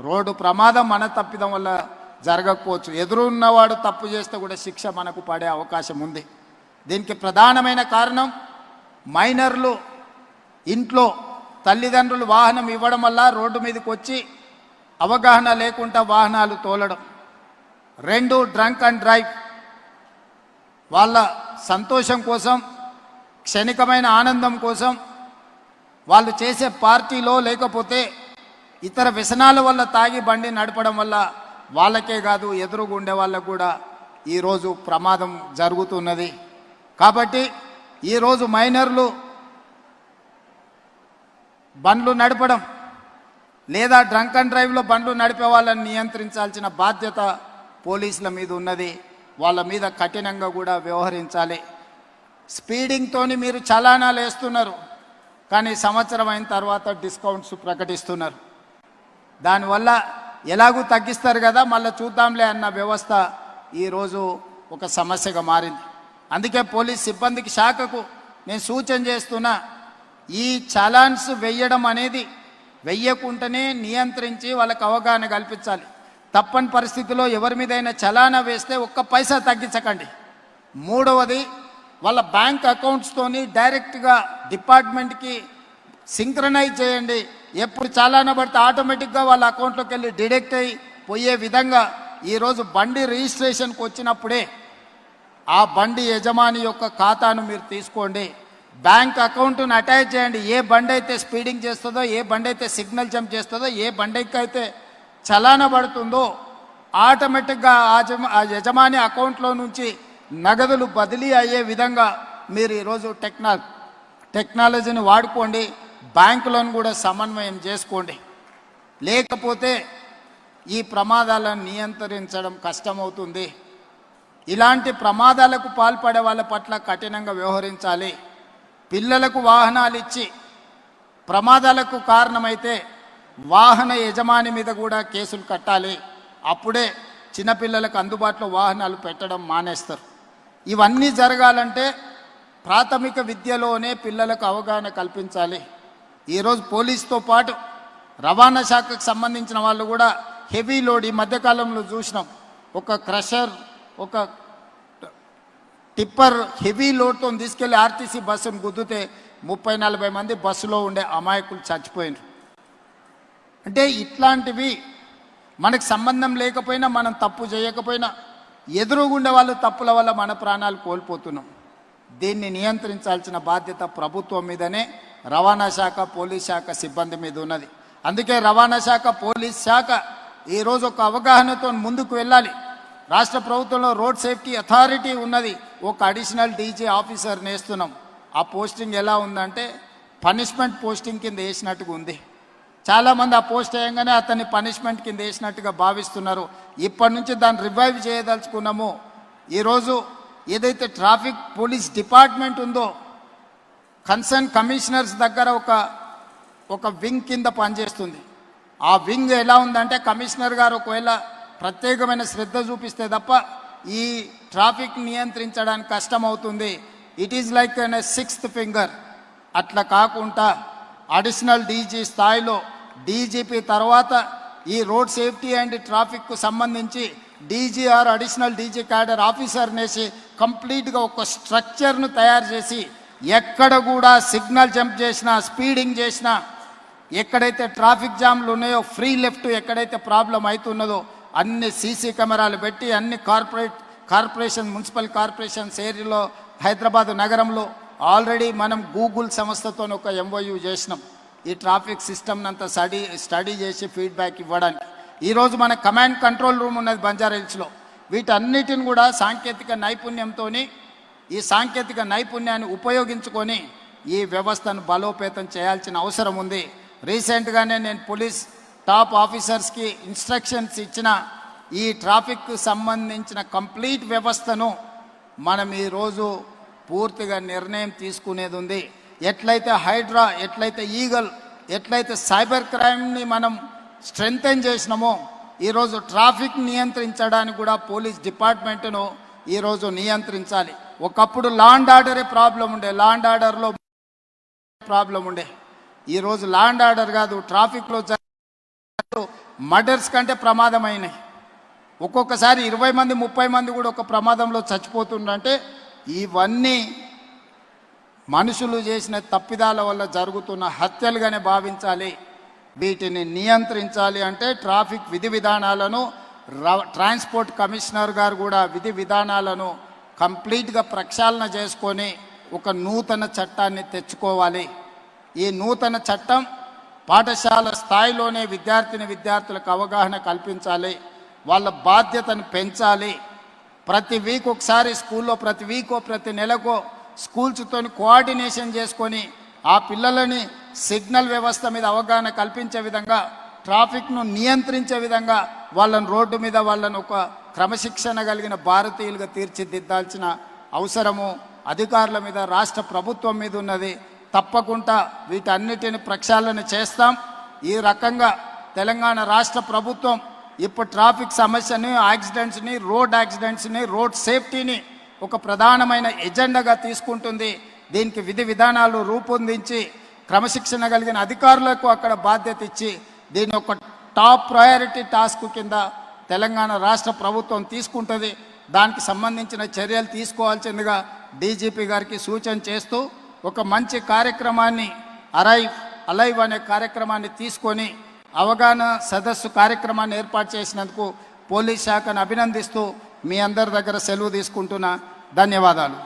Road ప్రమాదం మన తప్పిదం వల్ల జరగకపోవచ్చు. ఎదురున్నవాడు తప్పు చేస్తే కూడా శిక్ష మనకు పడే అవకాశం ఉంది. దీనికి ప్రధానమైన కారణం మైనర్లు ఇంట్లో తల్లిదండ్రులు వాహనం ఇవ్వడం వల్ల రోడ్డు మీదకి వచ్చి అవగాహన లేకుండా వాహనాలు తోలడం. రెండు డ్రంక్ అండ్ డ్రైవ్. వాళ్ళ సంతోషం కోసం క్షణికమైన ఆనందం కోసం వాళ్ళు చేసే పార్టీలో లేకపోతే ఇతర వ్యసనాల వల్ల తాగి బండి నడపడం వల్ల వాళ్ళకే కాదు ఎదురుగా ఉండే వాళ్ళకు కూడా ఈరోజు ప్రమాదం జరుగుతున్నది. కాబట్టి ఈరోజు మైనర్లు బండ్లు నడపడం లేదా డ్రంక్ అండ్ డ్రైవ్లో బండ్లు నడిపే వాళ్ళని నియంత్రించాల్సిన బాధ్యత పోలీసుల మీద ఉన్నది. వాళ్ళ మీద కఠినంగా కూడా వ్యవహరించాలి. స్పీడింగ్తోని మీరు చలానాలు వేస్తున్నారు కానీ సంవత్సరం అయిన తర్వాత డిస్కౌంట్స్ ప్రకటిస్తున్నారు. దానివల్ల ఎలాగూ తగ్గిస్తారు కదా మళ్ళీ చూద్దాంలే అన్న వ్యవస్థ ఈరోజు ఒక సమస్యగా మారింది. అందుకే పోలీస్ సిబ్బందికి శాఖకు నేను సూచన చేస్తున్నా ఈ చలాన్స్ వెయ్యడం అనేది వెయ్యకుండానే నియంత్రించి వాళ్ళకి అవగాహన కల్పించాలి. తప్పని పరిస్థితిలో ఎవరి మీదైనా చలానా వేస్తే ఒక్క పైసా తగ్గించకండి. మూడవది వాళ్ళ బ్యాంక్ అకౌంట్స్తోని డైరెక్ట్గా డిపార్ట్మెంట్కి సింక్రనైజ్ చేయండి. ఎప్పుడు చాలాన పడితే ఆటోమేటిక్గా వాళ్ళ అకౌంట్లోకి వెళ్ళి డిడెక్ట్ అయ్యి పోయే విధంగా ఈరోజు బండి రిజిస్ట్రేషన్కి వచ్చినప్పుడే ఆ బండి యజమాని యొక్క ఖాతాను మీరు తీసుకోండి. బ్యాంక్ అకౌంట్ను అటాచ్ చేయండి. ఏ బండి అయితే స్పీడింగ్ చేస్తుందో ఏ బండి అయితే సిగ్నల్ జంప్ చేస్తుందో ఏ బండికి అయితే చలాన పడుతుందో ఆటోమేటిక్గా ఆ ఆ యజమాని అకౌంట్లో నుంచి నగదులు బదిలీ అయ్యే విధంగా మీరు ఈరోజు టెక్నా టెక్నాలజీని వాడుకోండి. బ్యాంకులను కూడా సమన్వయం చేసుకోండి. లేకపోతే ఈ ప్రమాదాలను నియంత్రించడం కష్టమవుతుంది. ఇలాంటి ప్రమాదాలకు పాల్పడే వాళ్ళ పట్ల కఠినంగా వ్యవహరించాలి. పిల్లలకు వాహనాలు ఇచ్చి ప్రమాదాలకు కారణమైతే వాహన యజమాని మీద కూడా కేసులు కట్టాలి. అప్పుడే చిన్నపిల్లలకు అందుబాటులో వాహనాలు పెట్టడం మానేస్తారు. ఇవన్నీ జరగాలంటే ప్రాథమిక విద్యలోనే పిల్లలకు అవగాహన కల్పించాలి. ఈరోజు పోలీస్తో పాటు రవాణా శాఖకు సంబంధించిన వాళ్ళు కూడా హెవీ లోడ్ ఈ మధ్యకాలంలో చూసినాం. ఒక క్రషర్ ఒక టిప్పర్ హెవీ లోడ్తో తీసుకెళ్ళి ఆర్టీసీ బస్సును గుద్దితే ముప్పై నలభై మంది బస్సులో ఉండే అమాయకులు చచ్చిపోయినారు. అంటే ఇట్లాంటివి మనకు సంబంధం లేకపోయినా మనం తప్పు చేయకపోయినా ఎదురుగుండే వాళ్ళు తప్పుల వల్ల మన ప్రాణాలు కోల్పోతున్నాం. దీన్ని నియంత్రించాల్సిన బాధ్యత ప్రభుత్వం మీదనే రవాణా శాఖ పోలీస్ శాఖ సిబ్బంది మీద ఉన్నది. అందుకే రవాణా శాఖ పోలీస్ శాఖ ఈరోజు ఒక అవగాహనతో ముందుకు వెళ్ళాలి. రాష్ట్ర ప్రభుత్వంలో రోడ్ సేఫ్టీ అథారిటీ ఉన్నది. ఒక అడిషనల్ డీజీ ఆఫీసర్ నేస్తున్నాం. ఆ పోస్టింగ్ ఎలా ఉందంటే పనిష్మెంట్ పోస్టింగ్ కింద వేసినట్టుగా ఉంది. చాలామంది ఆ పోస్ట్ వేయంగానే అతన్ని పనిష్మెంట్ కింద వేసినట్టుగా భావిస్తున్నారు. ఇప్పటి నుంచి దాన్ని రివైవ్ చేయదలుచుకున్నాము. ఈరోజు ఏదైతే ట్రాఫిక్ పోలీస్ డిపార్ట్మెంట్ ఉందో కన్సర్న్ కమిషనర్స్ దగ్గర ఒక ఒక వింగ్ కింద పనిచేస్తుంది. ఆ వింగ్ ఎలా ఉందంటే కమిషనర్ గారు ఒకవేళ ప్రత్యేకమైన శ్రద్ధ చూపిస్తే తప్ప ఈ ట్రాఫిక్ నియంత్రించడానికి కష్టం అవుతుంది it is like an sixth finger అట్లా కాకుండా అడిషనల్ డీజీ స్థాయిలో డీజీపీ తర్వాత ఈ రోడ్ సేఫ్టీ అండ్ ట్రాఫిక్కు సంబంధించి DG or additional DG cadre ఆఫీసర్నేసి కంప్లీట్గా ఒక స్ట్రక్చర్ను తయారు చేసి ఎక్కడ కూడా సిగ్నల్ జంప్ చేసినా స్పీడింగ్ చేసినా ఎక్కడైతే ట్రాఫిక్ జామ్లు ఉన్నాయో ఫ్రీ లెఫ్ట్ ఎక్కడైతే ప్రాబ్లం అవుతున్నదో అన్ని సీసీ కెమెరాలు పెట్టి అన్ని కార్పొరేట్ కార్పొరేషన్ మున్సిపల్ కార్పొరేషన్స్ ఏరియాలో హైదరాబాద్ నగరంలో ఆల్రెడీ మనం గూగుల్ సంస్థతో ఒక ఎంఓయూ చేసినాం. ఈ ట్రాఫిక్ సిస్టమ్ అంతా స్టడీ స్టడీ చేసి ఫీడ్బ్యాక్ ఇవ్వడానికి. ఈరోజు మన కమాండ్ కంట్రోల్ రూమ్ ఉన్నది బంజారా హిల్స్లో. వీటన్నిటిని కూడా సాంకేతిక నైపుణ్యంతో ఈ సాంకేతిక నైపుణ్యాన్ని ఉపయోగించుకొని ఈ వ్యవస్థను బలోపేతం చేయాల్సిన అవసరం ఉంది. రీసెంట్గానే నేను పోలీస్ టాప్ ఆఫీసర్స్కి ఇన్స్ట్రక్షన్స్ ఇచ్చిన ఈ ట్రాఫిక్ సంబంధించిన కంప్లీట్ వ్యవస్థను మనం ఈరోజు పూర్తిగా నిర్ణయం తీసుకునేది ఉంది. ఎట్లయితే హైడ్రా ఎట్లయితే ఈగల్ ఎట్లయితే సైబర్ క్రైమ్ని మనం స్ట్రెంగ్తెన్ చేసినామో ఈరోజు ట్రాఫిక్ నియంత్రించడానికి కూడా పోలీస్ డిపార్ట్మెంట్ను ఈరోజు నియంత్రించాలి. ఒకప్పుడు లాండ్ ఆర్డరే ప్రాబ్లం ఉండే లాండ్ ఆర్డర్లో ప్రాబ్లం ఉండే. ఈరోజు లాండ్ ఆర్డర్ కాదు ట్రాఫిక్లో మర్డర్స్ కంటే ప్రమాదమైనవి ఒక్కొక్కసారి ఇరవై మంది ముప్పై మంది కూడా ఒక ప్రమాదంలో చచ్చిపోతుండంటే ఇవన్నీ మనుషులు చేసిన తప్పిదాల వల్ల జరుగుతున్న హత్యలుగానే భావించాలి. వీటిని నియంత్రించాలి అంటే ట్రాఫిక్ విధి విధానాలను ట్రాన్స్పోర్ట్ కమిషనర్ గారు కూడా విధి విధానాలను కంప్లీట్గా ప్రక్షాళన చేసుకొని ఒక నూతన చట్టాన్ని తెచ్చుకోవాలి. ఈ నూతన చట్టం పాఠశాల స్థాయిలోనే విద్యార్థిని విద్యార్థులకు అవగాహన కల్పించాలి. వాళ్ళ బాధ్యతను పెంచాలి. ప్రతి వీక్ ఒకసారి స్కూల్లో ప్రతి వీకో ప్రతి నెలకో స్కూల్స్తో కోఆర్డినేషన్ చేసుకొని ఆ పిల్లలని సిగ్నల్ వ్యవస్థ మీద అవగాహన కల్పించే విధంగా ట్రాఫిక్ను నియంత్రించే విధంగా వాళ్ళని రోడ్డు మీద వాళ్ళను ఒక క్రమశిక్షణ కలిగిన భారతీయులుగా తీర్చిదిద్దాల్సిన అవసరము అధికారుల మీద రాష్ట్ర ప్రభుత్వం మీద ఉన్నది. తప్పకుండా వీటన్నిటిని ప్రక్షాళన చేస్తాం. ఈ రకంగా తెలంగాణ రాష్ట్ర ప్రభుత్వం ఇప్పుడు ట్రాఫిక్ సమస్యని యాక్సిడెంట్స్ని రోడ్ యాక్సిడెంట్స్ని రోడ్ సేఫ్టీని ఒక ప్రధానమైన ఎజెండాగా తీసుకుంటుంది. దీనికి విధి విధానాలు రూపొందించి క్రమశిక్షణ కలిగిన అధికారులకు అక్కడ బాధ్యత ఇచ్చి దీని ఒక టాప్ ప్రయారిటీ టాస్క్ కింద తెలంగాణ రాష్ట్ర ప్రభుత్వం తీసుకుంటుంది. దానికి సంబంధించిన చర్యలు తీసుకోవాల్సిందిగా డీజీపీ గారికి సూచన చేస్తూ ఒక మంచి కార్యక్రమాన్ని అరైవ్ అలైవ్ అనే కార్యక్రమాన్ని తీసుకొని అవగాహన సదస్సు కార్యక్రమాన్ని ఏర్పాటు చేసినందుకు పోలీస్ శాఖను అభినందిస్తూ మీ అందరి దగ్గర సెలవు తీసుకుంటున్నా. ధన్యవాదాలు.